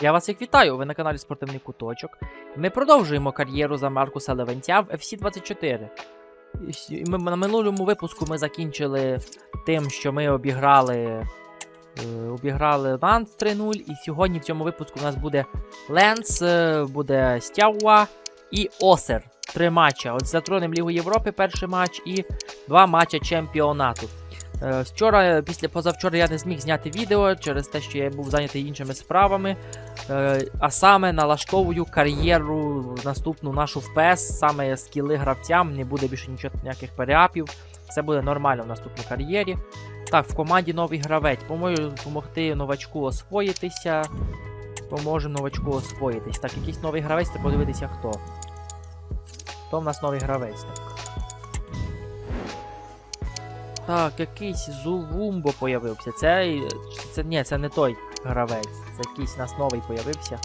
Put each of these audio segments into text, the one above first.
Я вас всіх вітаю, ви на каналі Спортивний Куточок. Ми продовжуємо кар'єру за Маркуса Левенця в FC24. І с- і Ми, на минулому випуску ми закінчили тим, що ми обіграли, е, обіграли Нант 3-0. І сьогодні в цьому випуску у нас буде Ленс, е, буде Стяуа і Осер. Три матча. От затронемо Лігу Європи перший матч і два матча чемпіонату. Е, Вчора, після позавчора я не зміг зняти відео через те, що я був зайнятий іншими справами. Е, А саме налаштовую кар'єру наступну нашу в PS, саме скіли гравцям, не буде більше нічого ніяких переапів. Все буде нормально в наступній кар'єрі. Так, в команді новий гравець. Поможу допомогти новачку освоїтися. Поможемо новачку освоїтись. Так, якийсь новий гравець, треба подивитися хто. Хто в нас новий гравець? Так. Так, якийсь Зулвумбо появився. Це, це. Ні, це не той гравець. Це якийсь у нас новий появився.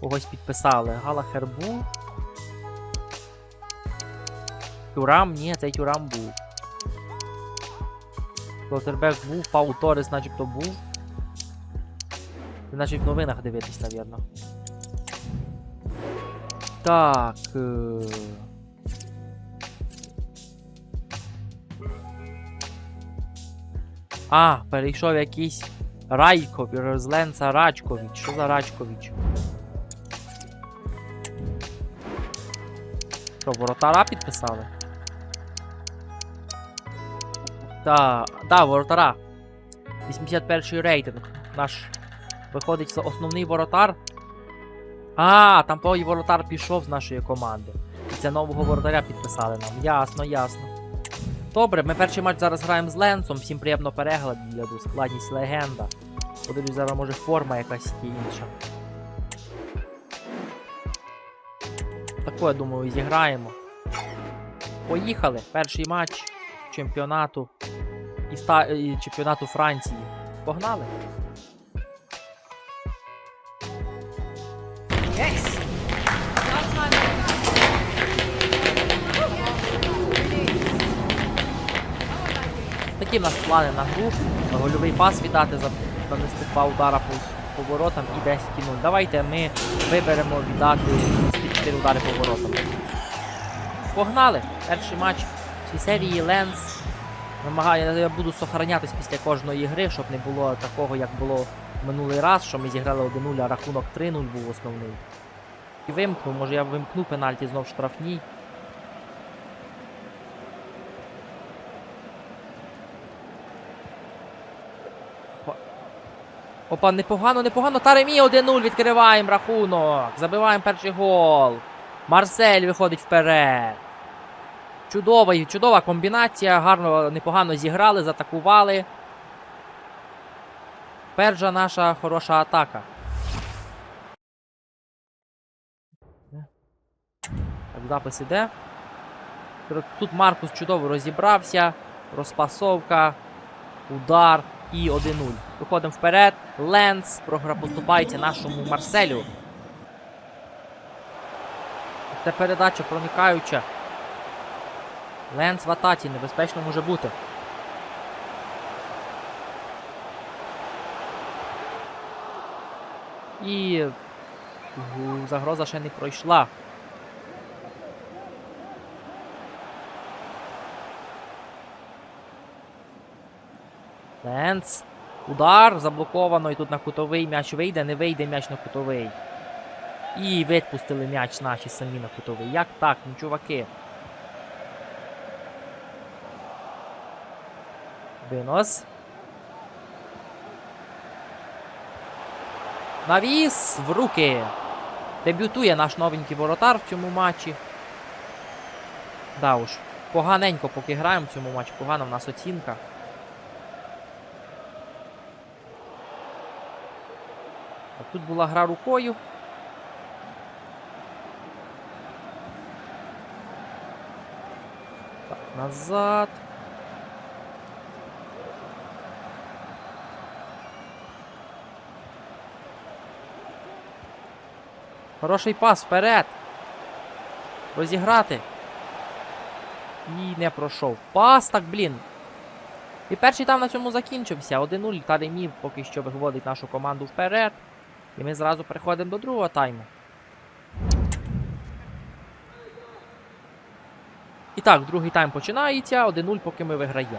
Когось підписали. Галахер був. Тюрам? Ні, цей Тюрам був. Клотербек був, Пау Торес начебто був. Ти наче в новинах дивитись, навірно. Так. Е... А, перейшов якийсь Райко, з Ленца Рачкович. Що за Рачкович? Що, воротара підписали? Та, та, воротара. 81 рейтинг. Наш виходить основний воротар. А, там той воротар пішов з нашої команди. І це нового воротаря підписали нам. Ясно, ясно. Добре, ми перший матч зараз граємо з Ленсом. Всім приємно перегляду, складність легенда. Подивлюсь, зараз може форма якась є інша. Тако, я думаю, зіграємо. Поїхали. Перший матч чемпіонату і, ста... і чемпіонату Франції. Погнали. Такі в нас плани на гру. Гольовий пас віддати, за- нанести два удара по, по воротам і 10 0 Давайте ми виберемо віддати 4 удари по воротам. Погнали! Перший матч цій серії Ленс. Вимагаю, я буду сохранятись після кожної гри, щоб не було такого, як було минулий раз, що ми зіграли 1-0, а рахунок 3-0 був основний. І вимкну, може я вимкну пенальті знов штрафній. Опа, непогано, непогано. Таремі 1-0 відкриваємо рахунок. Забиваємо перший гол. Марсель виходить вперед. Чудова, чудова комбінація. Гарно, непогано зіграли, затакували. Перша наша хороша атака. Так, запис іде. Тут Маркус чудово розібрався. Розпасовка. Удар і 1-0. Виходимо вперед. Ленс програ поступається нашому Марселю. Це передача проникаюча. Ленс в атаці небезпечно може бути. І загроза ще не пройшла. Ленс. Удар заблоковано і тут на кутовий м'яч вийде, не вийде м'яч на кутовий. І відпустили м'яч наші самі на кутовий. Як так, ну чуваки? Винос. Навіс в руки. Дебютує наш новенький воротар в цьому матчі. Да уж. Поганенько поки граємо в цьому матчі. Погана в нас оцінка. Тут була гра рукою. Так, назад. Хороший пас вперед. Розіграти. І не пройшов. Пас так, блін. І перший там на цьому закінчився. 1-0 Таремів поки що виводить нашу команду вперед. І ми зразу переходимо до другого тайму. І так, другий тайм починається. 1-0, поки ми виграємо.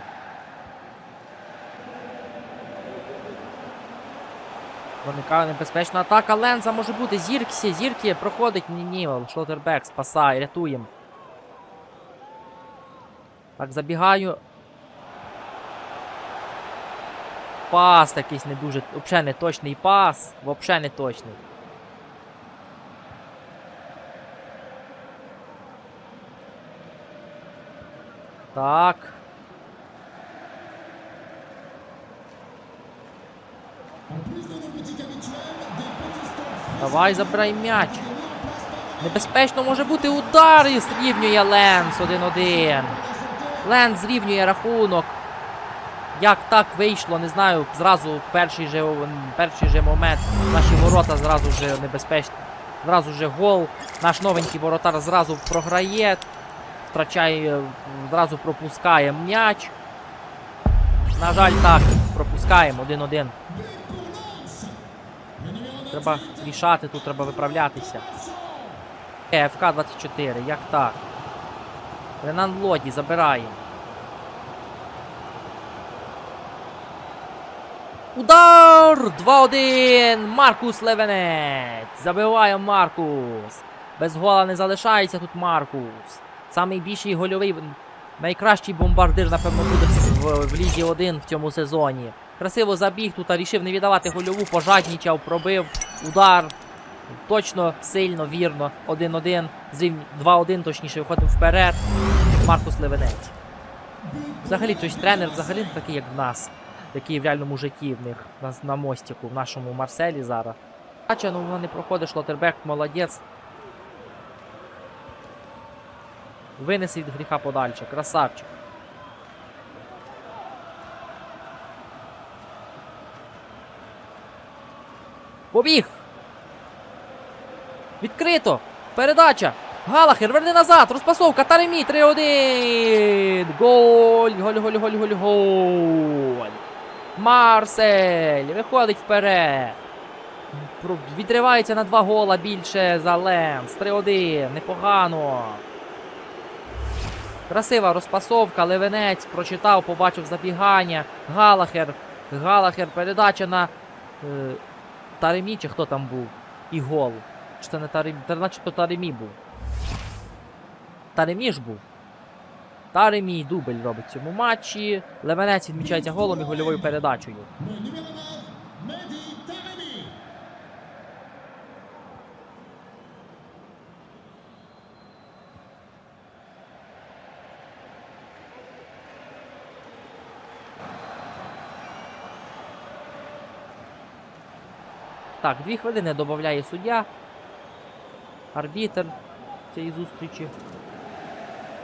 Виникає небезпечна атака. Ленза може бути. Зірксі, зірки проходить. Ні, ні, Шлотербек спасає, рятуємо. Так, забігаю. Пас якийсь не дуже. Взагалі не точний пас. Взагалі не точний. Так. Давай забирай м'яч. Небезпечно може бути удар і зрівнює Ленс 1-1. Ленс зрівнює рахунок. Як так вийшло, не знаю. Зразу перший же, перший же момент наші ворота зразу вже небезпечні. Зразу вже гол. Наш новенький воротар зразу програє. Втрачає, зразу пропускає м'яч. На жаль, так, пропускаємо 1-1. Треба рішати, тут треба виправлятися. Е, ФК-24, як так? Ренан Лоді забирає. Удар! 2-1! Маркус Левенець! Забиває Маркус! Без гола не залишається тут Маркус. Самий більший гольовий, найкращий бомбардир, напевно, буде в, в Лізі 1 в цьому сезоні. Красиво забіг тут, а рішив не віддавати гольову, пожаднічав, пробив, удар. Точно, сильно, вірно. 1-1. 2-1, точніше, виходимо вперед. Маркус Левенець. Взагалі, той тренер взагалі такий, як в нас. Який в реальному житті в них на, на мостику, в нашому Марселі зараз. Бача, ну вона не проходить, Шлотербек, молодець. Винесе від гріха подальше. Красавчик. Побіг! Відкрито! Передача! Галахер, верни назад! Розпасовка! Таремі! 3-1! Голь! Голь, Марсель! Виходить вперед! Відривається на два гола більше за Ленс. 3-1. Непогано. Красива розпасовка. Левенець прочитав, побачив забігання. Галахер. Галахер. Передача на е, Таремі, чи хто там був? І гол. Чи це не Таремі? Та начебто Таремі був. Таремі ж був. Таремі дубль робить в цьому матчі. Левенець відмічається голом і гольовою передачею. Так, дві хвилини додає суддя. Арбітер цієї зустрічі.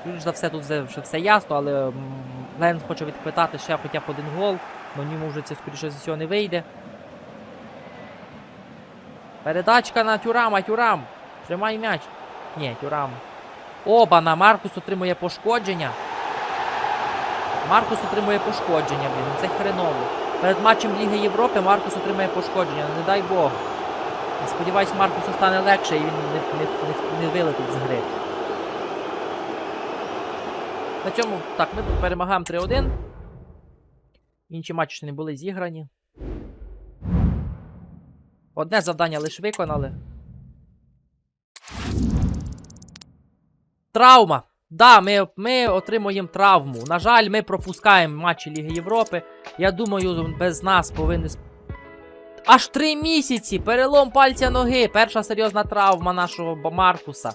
Більш за все тут вже все ясно, але м, Ленс хоче відпитати ще хоча б один гол, але йому вже це скоріше за всього не вийде. Передачка на Тюрама, Тюрам. Тримай м'яч. Ні, Тюрам. Оба на Маркус отримує пошкодження. Маркус отримує пошкодження, блін, це хреново. Перед матчем Ліги Європи Маркус отримає пошкодження, ну не дай Бог. Сподіваюсь, Маркусу стане легше і він не, не, не, не вилетить з гри. На цьому так, ми перемагаємо 3-1. Інші матчі не були зіграні. Одне завдання лише виконали. Травма. Да, ми, ми отримуємо травму. На жаль, ми пропускаємо матчі Ліги Європи. Я думаю, без нас повинні. Аж три місяці! Перелом пальця ноги. Перша серйозна травма нашого Маркуса.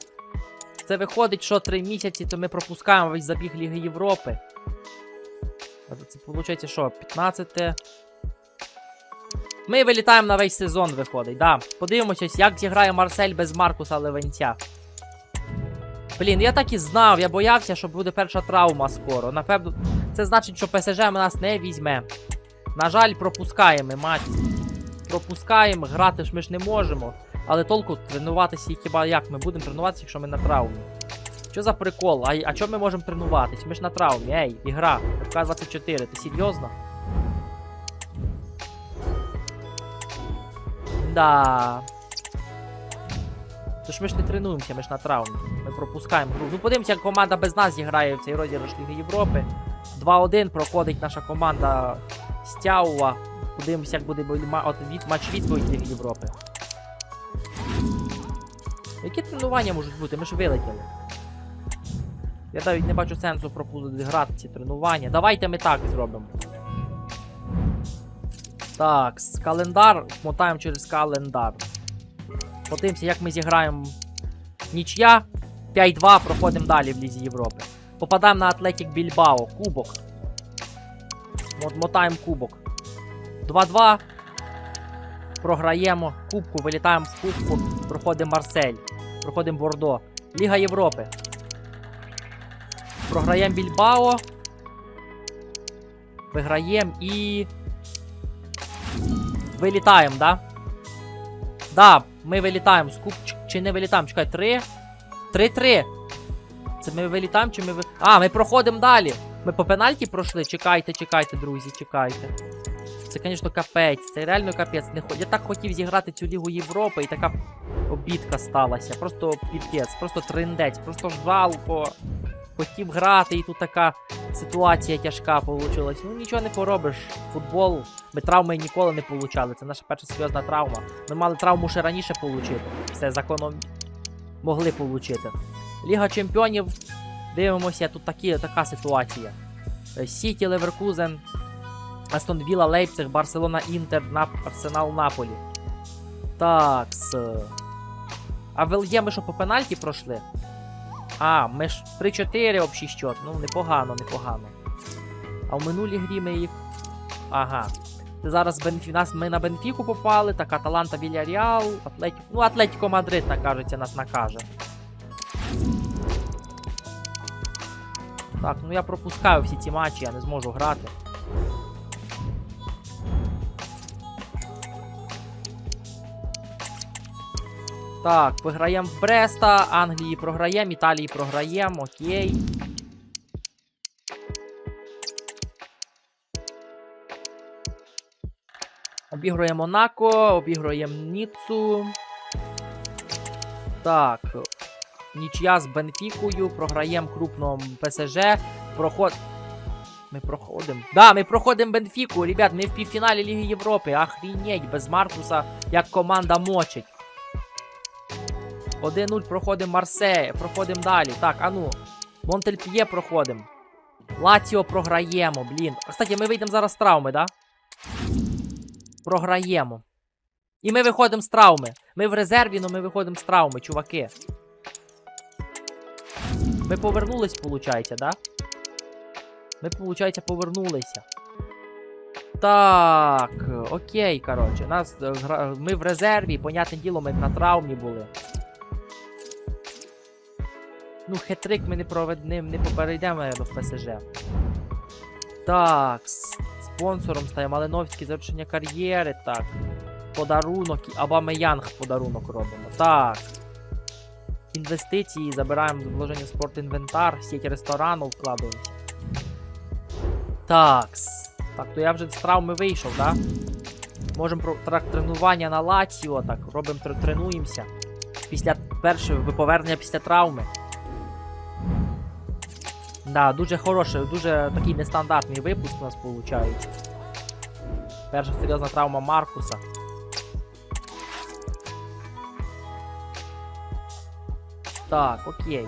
Це виходить, що три місяці, то ми пропускаємо весь забіг Ліги Європи. Це виходить, що? 15. Ми вилітаємо на весь сезон, виходить. Да. Подивимося, як зіграє Марсель без Маркуса Левенця. Блін, я так і знав, я боявся, що буде перша травма скоро. Напевно, це значить, що ПСЖ нас не візьме. На жаль, пропускаємо матч. Пропускаємо, грати ж ми ж не можемо. Але толку тренуватися і хіба як? Ми будемо тренуватися, якщо ми на травмі. Що за прикол? А, а чому ми можемо тренуватись? Ми ж на травмі. Ей, ігра, ФК-24, ти серйозно? Да. Тож ми ж не тренуємося, ми ж на травмі. Ми пропускаємо гру. Ну подивимося, як команда без нас зіграє в цей розіграш Ліги Європи. 2-1 проходить наша команда Стяува. Подивимося, як буде матч відповідь Ліги Європи. Які тренування можуть бути? Ми ж вилетіли. Я навіть не бачу сенсу грати ці тренування. Давайте ми так зробимо. Так, календар. Мотаємо через календар. Подивимося, як ми зіграємо нічия. 5-2, проходимо далі в Лізі Європи. Попадаємо на Атлетік Більбао. Кубок. Мотаємо кубок. 2-2. Програємо кубку, вилітаємо в кубку, проходимо Марсель. Проходимо Бордо. Ліга Європи. Програємо Більбао. Виграємо і. Вилітаємо, да? Да, ми вилітаємо з куб... Чи не вилітаємо? Чекай, 3. 3-3. Це ми вилітаємо чи ми. А, ми проходимо далі. Ми по пенальті пройшли. Чекайте, чекайте, друзі, чекайте. Це, звісно, капець. Це реально капець. Не Я так хотів зіграти цю Лігу Європи і така обідка сталася. Просто піпець, просто триндець, просто жалко. Хотів грати, і тут така ситуація тяжка вийшла. Ну нічого не поробиш. Футбол. Ми травми ніколи не получали. Це наша перша серйозна травма. Ми мали травму ще раніше отримати. Все законом могли отримати. Ліга чемпіонів. Дивимося, тут такі, така ситуація. Е, Сіті, Леверкузен, Астон Вілла, Лейпциг, Барселона, Інтер, Нап... Арсенал, Наполі. Так. А в ЛЄ ми що по пенальті пройшли? А, ми ж 3-4 общий счет. Ну, непогано, непогано. А в минулій грі ми їх. Ага. Зараз Бенфі... нас ми на Бенфіку попали, так Аталанта Вільяріал, Атлетіко. Ну, Атлетіко Мадрид, так кажеться, нас накаже. Так, ну я пропускаю всі ці матчі, я не зможу грати. Так, виграємо Бреста, Англії програємо, Італії програємо, окей. Обігруємо Монако, обігруємо Ніццу. Так. Нічия з Бенфікою, програємо крупно ПСЖ. Проход. Ми проходимо. Да, ми проходимо Бенфіку, ребят, ми в півфіналі Ліги Європи. Охрінеть, без Маркуса, як команда мочить. 1-0 проходимо Марсеє, проходимо далі. Так, а ну. Монтельп'є проходимо. Лаціо програємо, блін. А, Кстати, ми вийдемо зараз з травми, да? Програємо. І ми виходимо з травми. Ми в резерві, але ми виходимо з травми, чуваки. Ми повернулись, виходить, да? Ми, виходить, повернулися. Так, окей, коротше. Е, ми в резерві, понятне діло, ми на травмі були. Ну, хетрик ми не проведним, не поперейдемо, в ПСЖ. Так, спонсором стає Малиновський завершення кар'єри. Так. Подарунок. Абамеянг подарунок робимо. Так. Інвестиції забираємо з вложення спортінвентар, сіть ресторану вкладуємося. Такс. Так, то я вже з травми вийшов, так? Можемо про трак тренування на Лаціо, так, робимо тренуємося. Після першого повернення після травми. Да, дуже хороший, дуже такий нестандартний випуск у нас виходить. Перша серйозна травма Маркуса. Так, окей.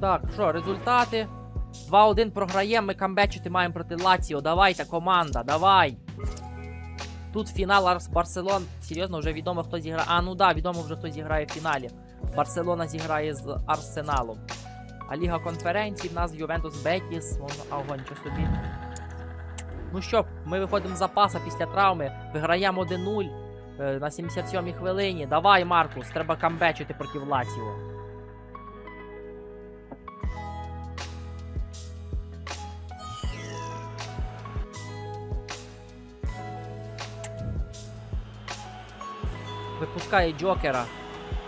Так, що, результати? 2-1 програємо, ми камбечити маємо проти Лаціо. Давайте, команда, давай. Тут фінал Арс Барселон. Серйозно, вже відомо, хто зіграє. А, ну да, відомо вже хто зіграє в фіналі. Барселона зіграє з Арсеналом. А Ліга конференцій в нас Ювентус Бетіс. Огонь, що собі. Ну що, ми виходимо з запаса після травми. Виграємо 1-0 е, на 77-й хвилині. Давай, Маркус, треба камбечити проти Лаціо. Випускає Джокера.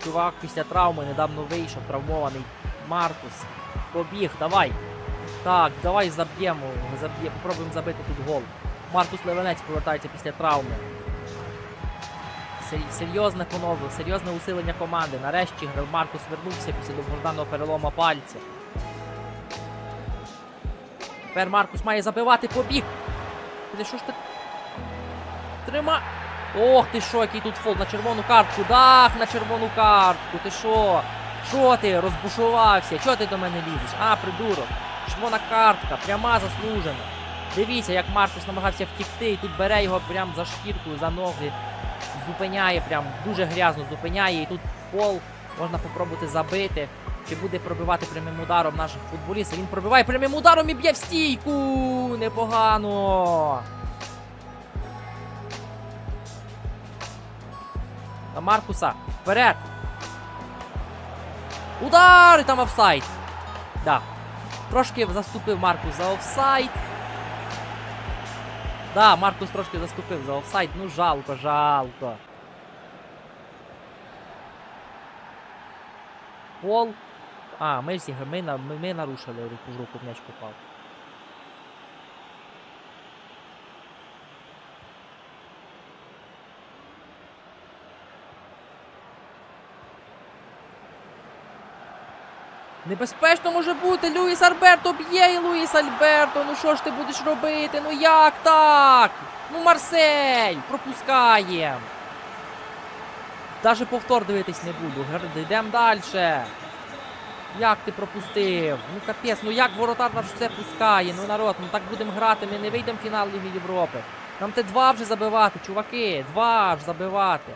Чувак після травми недавно вийшов, травмований. Маркус. Побіг, давай. Так, давай заб'ємо. Заб'є, попробуємо забити тут гол. Маркус Левенець повертається після травми. Серйозне поновлення, серйозне усилення команди. Нарешті Маркус вернувся після довгожданого перелома пальця. Тепер Маркус має забивати побіг. Що ж ти? Трима. Ох ти що, який тут фол на червону картку. Дах на червону картку. Ти що? Що ти розбушувався? Чого ти до мене лізеш? А, придурок. Червона картка, пряма заслужена. Дивіться, як Маркус намагався втікти, і тут бере його прям за шкірку, за ноги, зупиняє, прям дуже грязно зупиняє, і тут фол можна попробувати забити. Чи буде пробивати прямим ударом наших футболістів? Він пробиває прямим ударом і б'є в стійку! Непогано! На Маркуса. Вперед! Удар! І там офсайд! Да. Трошки заступив Маркус за офсайд. Да, Маркус трошки заступив за офсайд. Ну жалко, жалко. Пол. А, ми всі ми, ми, ми нарушили руку в м'яч попав. Небезпечно може бути. Луїс Альберто б'є і Луїс Альберто. Ну що ж ти будеш робити? Ну як так? Ну Марсель! Пропускаєм. Даже повтор дивитись не буду. Йдемо далі. Як ти пропустив? Ну капець, ну як воротар нас все пускає? Ну народ, ну так будемо грати, ми не вийдемо в фінал Ліги Європи. Нам те два вже забивати, чуваки, два ж забивати.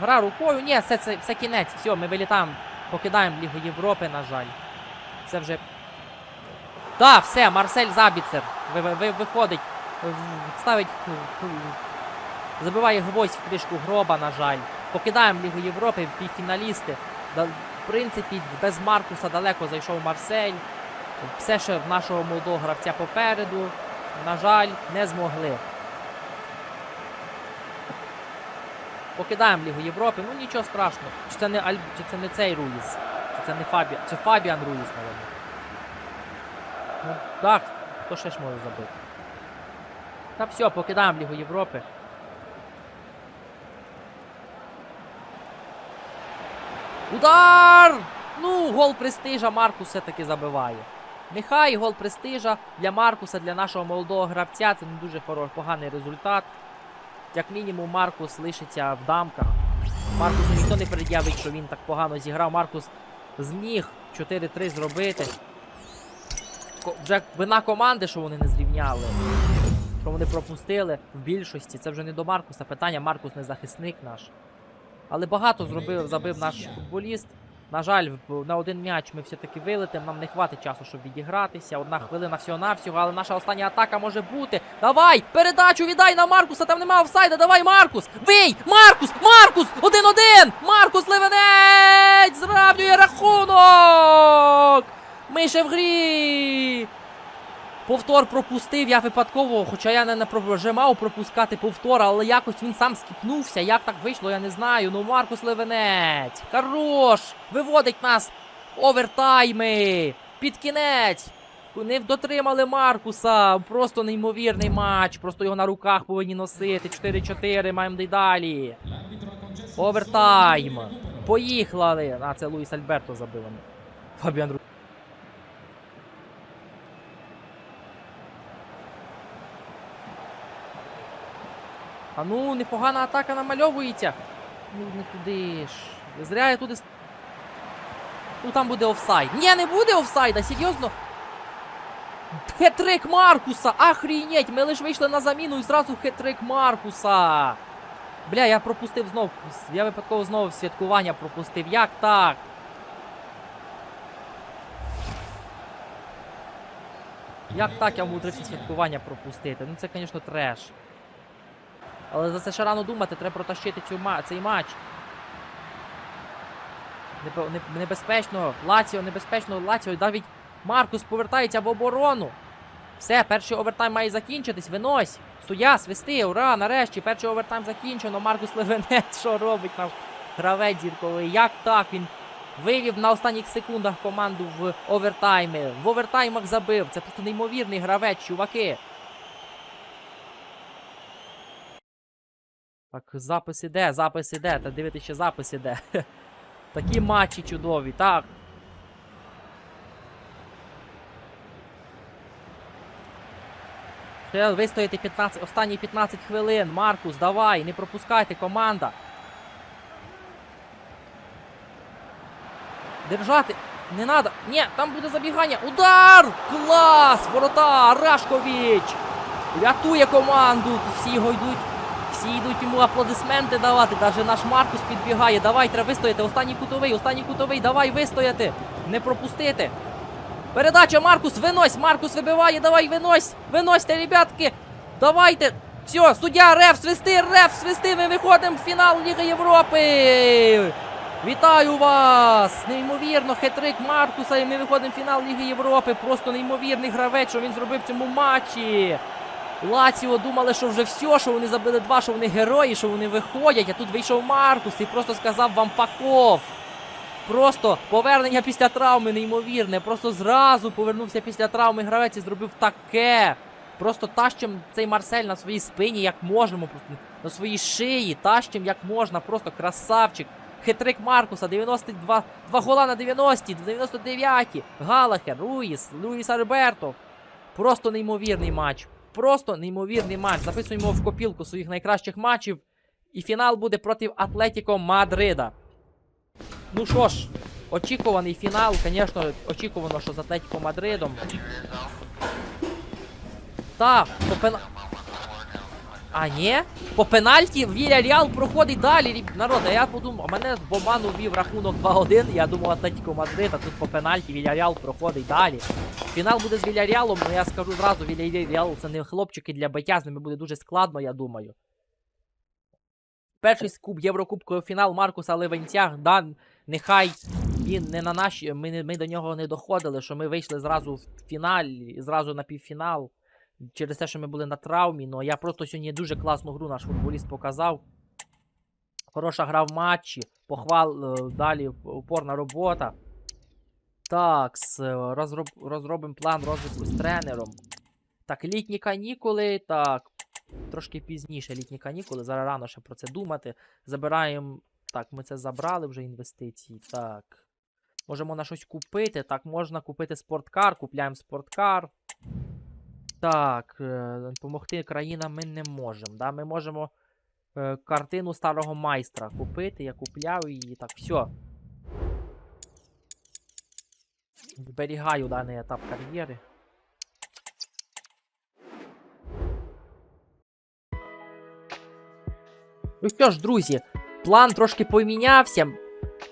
Гра рукою, ні, це, це, це кінець, все, ми вилітаємо, покидаємо Лігу Європи, на жаль. Це вже. Так, все, Марсель Забіцер. Ви, ви, ви- виходить, ставить. е, е, Забиває гвоздь в кришку гроба, на жаль. Покидаємо Лігу Європи, півфіналісти. В принципі, без Маркуса далеко зайшов Марсель. Все ще в нашого молодого гравця попереду. На жаль, не змогли. Покидаємо Лігу Європи. Ну нічого страшного. Чи це не Аль... чи це не цей Руїс? Чи це не Фабіан? Це Фабіан Руїс, мабуть. Ну так, хто ще ж може забити? Та все, покидаємо Лігу Європи. Удар! Ну, гол престижа Маркус все-таки забиває. Нехай гол престижа для Маркуса, для нашого молодого гравця. Це не дуже хоро- поганий результат. Як мінімум, Маркус лишиться в дамках. Маркусу ніхто не пред'явить, що він так погано зіграв. Маркус зміг 4-3 зробити. Вже вина команди, що вони не зрівняли. Що вони пропустили в більшості. Це вже не до Маркуса питання. Маркус не захисник наш. Але багато зробив, забив наш футболіст. На жаль, на один м'яч ми все-таки вилетимо. Нам не хватить часу, щоб відігратися. Одна хвилина всього-навсього, але наша остання атака може бути. Давай! Передачу віддай на Маркуса! Там немає офсайда! Давай, Маркус! Вий! Маркус! Маркус! Один-один! Маркус Левенець! Зравнює рахунок! Ми ще в грі! Повтор пропустив, я випадково, хоча я не прожимав пропускати повтор, але якось він сам скіпнувся. Як так вийшло, я не знаю. Ну, Маркус Левенець, хорош! Виводить нас овертайми! Під кінець! Не дотримали Маркуса. Просто неймовірний матч. Просто його на руках повинні носити. 4-4, маємо далі. Овертайм. Поїхали. А, це Луїс Альберто забив. Фабіан Ру. А ну, непогана атака намальовується. Ну, не туди ж. Зря я туди. Ну там буде офсайд. Ні, не буде офсайда, серйозно. Хет-трик Маркуса! Охрінеть! Ми лише вийшли на заміну і зразу хет-трик Маркуса. Бля, я пропустив знов. Я випадково знову святкування пропустив. Як так? Як так я умудрився святкування пропустити? Ну це, звісно, треш. Але за це ще рано думати, треба протащити цю цей матч. Небезпечно. Лаціо, небезпечно. Лаціо. Навіть Маркус повертається в оборону. Все, перший овертайм має закінчитись, винось. Суддя, свисти, ура, нарешті, перший овертайм закінчено. Маркус Левенець, що робить нам гравець зірковий? Як так? Він вивів на останніх секундах команду в овертайми. В овертаймах забив. Це просто неймовірний гравець, чуваки. Так, запис іде, запис іде. Та дивитися, ще запис іде. Такі матчі чудові, так. Ще вистояти 15, останні 15 хвилин. Маркус, давай, не пропускайте, команда. Держати. Не надо. Ні, там буде забігання. Удар! Клас! Ворота! Рашковіч! Рятує команду. Всі його йдуть. Всі йдуть йому аплодисменти давати. Даже наш Маркус підбігає. Давай, треба вистояти. Останній кутовий, останній кутовий. Давай вистояти. Не пропустити. Передача Маркус, винось! Маркус вибиває, давай, винось! Виносьте, ребятки! Давайте! Все, суддя, реф, свисти, реф, свисти! Ми виходимо в фінал Ліги Європи! Вітаю вас! Неймовірно, хетрик Маркуса, і ми виходимо в фінал Ліги Європи. Просто неймовірний гравець, що він зробив в цьому матчі. Лаціо думали, що вже все, що вони забили два, що вони герої, що вони виходять, а тут вийшов Маркус і просто сказав вам паков. Просто повернення після травми неймовірне. Просто зразу повернувся після травми гравець і зробив таке. Просто тащим цей Марсель на своїй спині, як можемо, просто на своїй шиї, тащим як можна, просто красавчик. Хитрик Маркуса, 92 два гола на 90, 99. Галахер, Руїс, Луїс Альберто. Просто неймовірний матч. Просто неймовірний матч. Записуємо в копілку своїх найкращих матчів. І фінал буде проти Атлетіко Мадрида. Ну що ж, очікуваний фінал, звісно, очікувано, що з Атлетіко Мадридом. Так, по пена... А, ні? По пенальті Віля Реал проходить далі. Народ, я подумав, мене в Боману ввів рахунок 2-1. Я думав Атлетіко Мадрид, а тут по пенальті Віля Реал проходить далі. Фінал буде з Віля Реалом, але я скажу зразу, Віля Реал це не хлопчики для биття, з ними буде дуже складно, я думаю. Перший куб Єврокубковий фінал Маркуса Левенця, да, нехай він не на наші. Ми, ми до нього не доходили, що ми вийшли зразу в фіналь, зразу на півфінал. Через те, що ми були на травмі. Ну я просто сьогодні дуже класну гру наш футболіст показав. Хороша гра в матчі. Похвал е, далі упорна робота. Так, е, розроб, розробимо план розвитку з тренером. Так, літні канікули. Так. Трошки пізніше літні канікули. Зараз рано ще про це думати. Забираємо. Так, ми це забрали вже інвестиції. Так. Можемо на щось купити. Так, можна купити спорткар. Купляємо спорткар. Так, е, допомогти країнам ми не можемо. Да? Ми можемо е, картину старого майстра купити. Я купляв її. Так, все. Зберігаю даний етап кар'єри. Ну що ж, друзі, план трошки помінявся.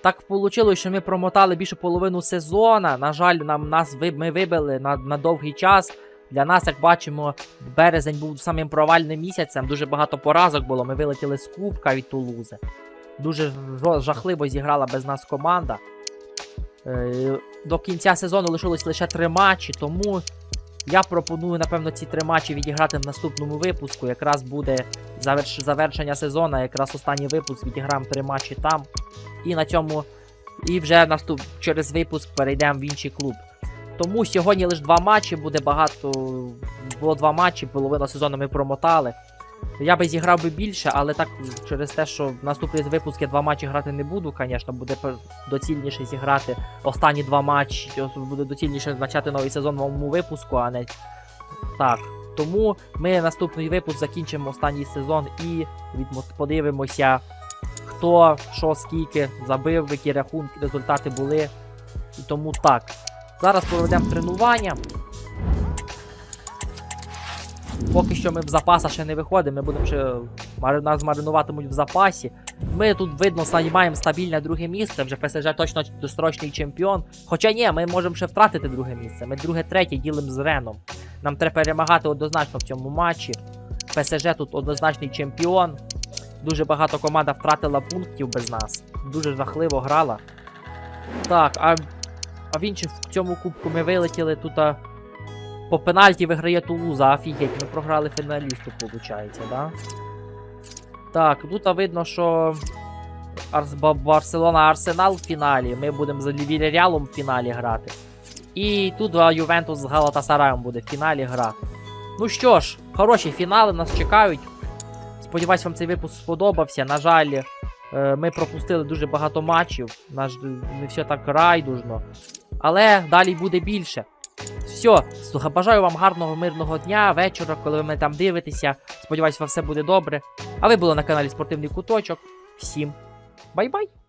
Так вийшло, що ми промотали більше половину сезона. На жаль, нам нас ми вибили на, на довгий час. Для нас, як бачимо, березень був самим провальним місяцем. Дуже багато поразок було. Ми вилетіли з Кубка від Тулузи. Дуже жахливо зіграла без нас команда. Е, до кінця сезону лишилось лише три матчі, тому я пропоную, напевно, ці три матчі відіграти в наступному випуску. Якраз буде заверш... завершення сезону, якраз останній випуск відіграємо три матчі там. І на цьому. І вже наступ... через випуск перейдемо в інший клуб. Тому сьогодні лише два матчі, буде багато. Було два матчі, половину сезону ми промотали. Я би зіграв би більше, але так через те, що в випуск я два матчі грати не буду, звісно, буде доцільніше зіграти останні два матчі. Буде доцільніше почати новий сезон в новому випуску, а не так. Тому ми наступний випуск закінчимо останній сезон і подивимося, хто що скільки забив, які рахунки, результати були. І тому так. Зараз проведемо тренування. Поки що ми в запаса ще не виходимо, ми будемо ще нас маринуватимуть в запасі. Ми тут, видно, займаємо стабільне друге місце, вже ПСЖ точно дострочний чемпіон. Хоча ні, ми можемо ще втратити друге місце. Ми друге-третє ділимо з Реном. Нам треба перемагати однозначно в цьому матчі. ПСЖ тут однозначний чемпіон. Дуже багато команда втратила пунктів без нас. Дуже жахливо грала. Так, а, а в інших в цьому кубку ми вилетіли тут. А, по пенальті виграє Тулуза, офігеть, ми програли фіналісту, виходить, да? Так, тут видно, що Арс... Барселона Арсенал в фіналі. Ми будемо з Вільяріалом в фіналі грати. І тут Ювентус з Галатасараєм буде в фіналі грати. Ну що ж, хороші фінали нас чекають. Сподіваюсь, вам цей випуск сподобався. На жаль, е, ми пропустили дуже багато матчів. Наш не все так райдужно. Але далі буде більше. Все, слуха, бажаю вам гарного мирного дня, вечора, коли ви мене там дивитеся. Сподіваюсь, вам все буде добре. А ви були на каналі Спортивний Куточок. Всім бай-бай!